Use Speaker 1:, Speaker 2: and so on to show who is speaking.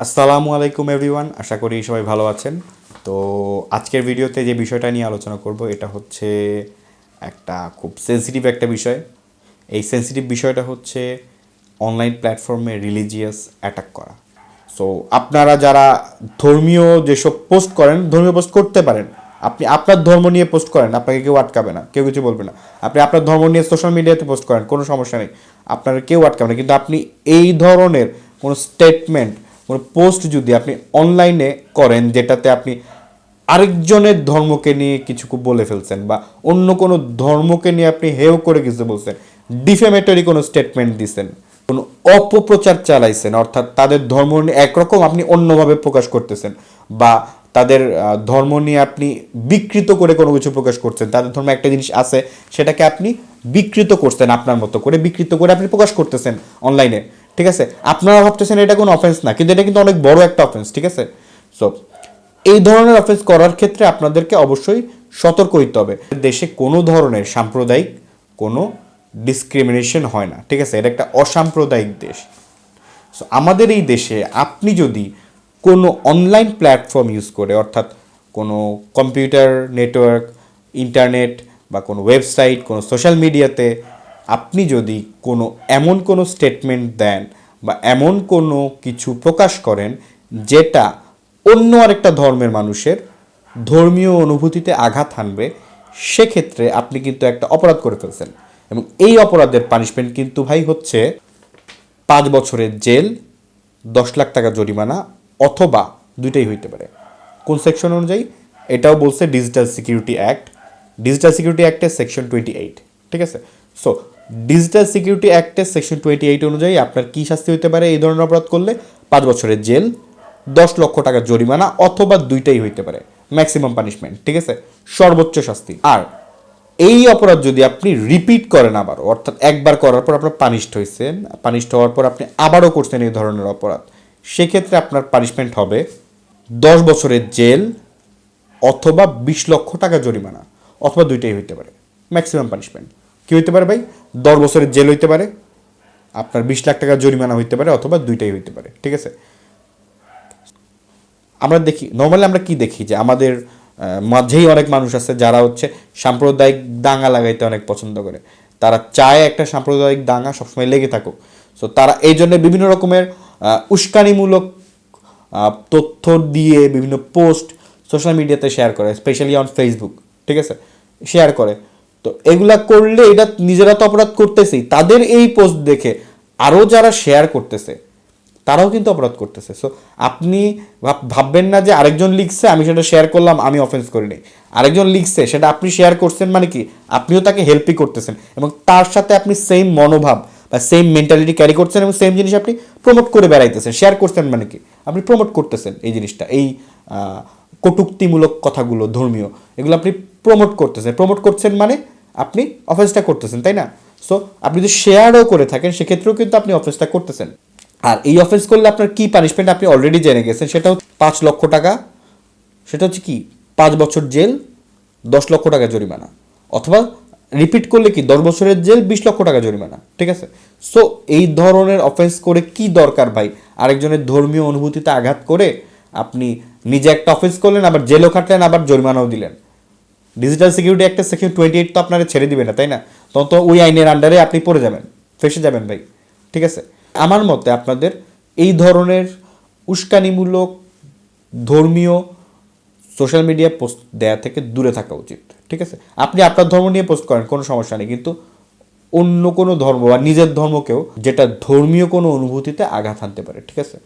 Speaker 1: আসসালামু আলাইকুম এভরিওয়ান, আশা করি সবাই ভালো আছেন। তো আজকের ভিডিওতে যে বিষয়টা নিয়ে আলোচনা করব, এটা হচ্ছে একটা খুব সেন্সিটিভ একটা বিষয়। এই সেন্সিটিভ বিষয়টা হচ্ছে অনলাইন প্ল্যাটফর্মে রিলিজিয়াস অ্যাটাক করা। সো আপনারা যারা ধর্মীয় যেসব পোস্ট করেন, ধর্মীয় পোস্ট করতে পারেন, আপনি আপনার ধর্ম নিয়ে পোস্ট করেন, আপনাকে কেউ আটকাবে না, কেউ কিছু বলবে না। আপনি আপনার ধর্ম নিয়ে সোশ্যাল মিডিয়াতে পোস্ট করেন, কোনো সমস্যা নেই, আপনার কেউ আটকাবে না। কিন্তু আপনি এই ধরনের কোনো স্টেটমেন্ট কোনো পোস্ট যদি আপনি অনলাইনে করেন যেটাতে আপনি আরেকজনের ধর্মকে নিয়ে কিছু বলে ফেলছেন বা অন্য কোনো ধর্মকে নিয়ে আপনি হেও করে কিছু বলছেন ডিফেমেটরি কোনো স্টেটমেন্ট দিছেন, কোনো অপপ্রচার চালাইছেন, অর্থাৎ তাদের ধর্ম নিয়ে একরকম আপনি অন্যভাবে প্রকাশ করতেছেন বা তাদের ধর্ম নিয়ে আপনি বিকৃত করে কোনো কিছু প্রকাশ করছেন, তাদের ধর্মে একটা জিনিস আছে সেটাকে আপনি বিকৃত করছেন আপনার মতো করে, বিকৃত করে আপনি প্রকাশ করতেছেন অনলাইনে। ঠিক আছে? আপনারা ভাবতেছেন এটা কোনো অফেন্স না, কিন্তু এটা কিন্তু অনেক বড় একটা অফেন্স ঠিক আছে? সো এই ধরনের অফেন্স করার ক্ষেত্রে আপনাদেরকে অবশ্যই সতর্ক হইতে হবে। দেশে কোনো ধরনের সাম্প্রদায়িক কোনো ডিসক্রিমিনেশন হয় না, ঠিক আছে? এটা একটা অসাম্প্রদায়িক দেশ। সো আমাদের এই দেশে আপনি যদি কোনো অনলাইন প্ল্যাটফর্ম ইউজ করে, অর্থাৎ কোনো কম্পিউটার নেটওয়ার্ক ইন্টারনেট বা কোনো ওয়েবসাইট কোনো সোশ্যাল মিডিয়াতে আপনি যদি কোনো, এমন কোনো স্টেটমেন্ট দেন বা এমন কোনো কিছু প্রকাশ করেন যেটা অন্য আরেকটা ধর্মের মানুষের ধর্মীয় অনুভূতিতে আঘাত হানবে, সেক্ষেত্রে আপনি কিন্তু একটা অপরাধ করে ফেলছেন। এবং এই অপরাধের পানিশমেন্ট কিন্তু ভাই হচ্ছে পাঁচ বছরের জেল, দশ লাখ টাকা জরিমানা অথবা দুইটাই হইতে পারে। কোন সেকশন অনুযায়ী? এটাও বলছে digital security act digital security অ্যাক্টের section twenty eight ঠিক আছে? সো ডিজিটাল সিকিউরিটি অ্যাক্টের সেকশন টোয়েন্টি এইট অনুযায়ী আপনার কী শাস্তি হতে পারে? এই ধরনের অপরাধ করলে পাঁচ বছরের জেল, দশ লক্ষ টাকার জরিমানা অথবা দুইটাই হইতে পারে। ম্যাক্সিমাম পানিশমেন্ট ঠিক আছে? সর্বোচ্চ শাস্তি। আর এই অপরাধ যদি আপনি রিপিট করেন আবার অর্থাৎ একবার করার পর আপনার পানিশড হয়েছেন পানিশড হওয়ার পর আপনি আবারও করছেন এই ধরনের অপরাধ, সেক্ষেত্রে আপনার পানিশমেন্ট হবে দশ বছরের জেল অথবা বিশ লক্ষ টাকা জরিমানা, অথবা দুইটাই হইতে পারে। ম্যাক্সিমাম পানিশমেন্ট কি হইতে পারে ভাই? দশ বছরের জেল হইতে পারে, আপনার বিশ লাখ টাকা জরিমানা হইতে পারে অথবা দুইটাই হইতে পারে, ঠিক আছে? আমরা দেখি নর্মালি আমরা কি দেখি যে আমাদের মাঝেই অনেক মানুষ আছে যারা হচ্ছে সাম্প্রদায়িক দাঙ্গা লাগাইতে অনেক পছন্দ করে। তারা চায় একটা সাম্প্রদায়িক দাঙ্গা সবসময় লেগে থাকুক। সো তারা এই জন্য বিভিন্ন রকমের উস্কানিমূলক তথ্য দিয়ে বিভিন্ন পোস্ট সোশ্যাল মিডিয়াতে শেয়ার করে স্পেশালি অন ফেসবুক ঠিক আছে? শেয়ার করে। তো এগুলা করলে এটা নিজেরা তো অপরাধ করতেছেই। তাদের এই পোস্ট দেখে আরও যারা শেয়ার করতেছে, তারাও কিন্তু অপরাধ করতেছে। সো আপনি ভাব- ভাববেন না যে আরেকজন লিখছে, আমি সেটা শেয়ার করলাম, আমি অফেন্স করিনি। আরেকজন লিখছে, সেটা আপনি শেয়ার করছেন মানে কি? আপনিও তাকে হেল্পই করতেছেন এবং তার সাথে আপনি সেম মনোভাব বা সেম মেন্টালিটি ক্যারি করছেন এবং সেম জিনিস আপনি প্রমোট করে বেড়াইতেছেন শেয়ার করছেন মানে কি? আপনি প্রমোট করতেছেন এই জিনিসটা, এই কটূক্তিমূলক কথাগুলো ধর্মীয়, এগুলো আপনি প্রমোট করতেছেন। প্রমোট করছেন মানে আপনি অফেন্সটা করতেছেন, তাই না? সো আপনি যদি শেয়ারও করে থাকেন, সেক্ষেত্রেও কিন্তু আপনি অফেন্সটা করতেছেন। আর এই অফেন্স করলে আপনার কি পানিশমেন্ট আপনি অলরেডি জেনে গেছেন? সেটা হচ্ছে পাঁচ লক্ষ টাকা, সেটা হচ্ছে কি? পাঁচ বছর জেল, দশ লক্ষ টাকা জরিমানা। অথবা রিপিট করলে কি? দশ বছরের জেল, বিশ লক্ষ টাকা জরিমানা। ঠিক আছে? সো এই ধরনের অফেন্স করে কি দরকার ভাই? আরেকজনের ধর্মীয় অনুভূতিতে আঘাত করে আপনি নিজে একটা অফেন্স করলেন, আবার জেলও খাটলেন, আবার জরিমানাও দিলেন। ডিজিটাল সিকিউরিটি একটা সেকশন টোয়েন্টি এইট তো আপনারা ছেড়ে দিবে না, তাই না? তখন তো ওই আইনের আন্ডারে আপনি পড়ে যাবেন, ফেসে যাবেন ভাই, ঠিক আছে? আমার মতে আপনাদের এই ধরনের উস্কানিমূলক ধর্মীয় সোশ্যাল মিডিয়া পোস্ট দেয়া থেকে দূরে থাকা উচিত, ঠিক আছে? আপনি আপনার ধর্ম নিয়ে পোস্ট করেন, কোনো সমস্যা নেই, কিন্তু অন্য কোনো ধর্ম বা নিজের ধর্মকেও যেটা ধর্মীয় কোনো অনুভূতিতে আঘাত আনতে পারে, ঠিক আছে?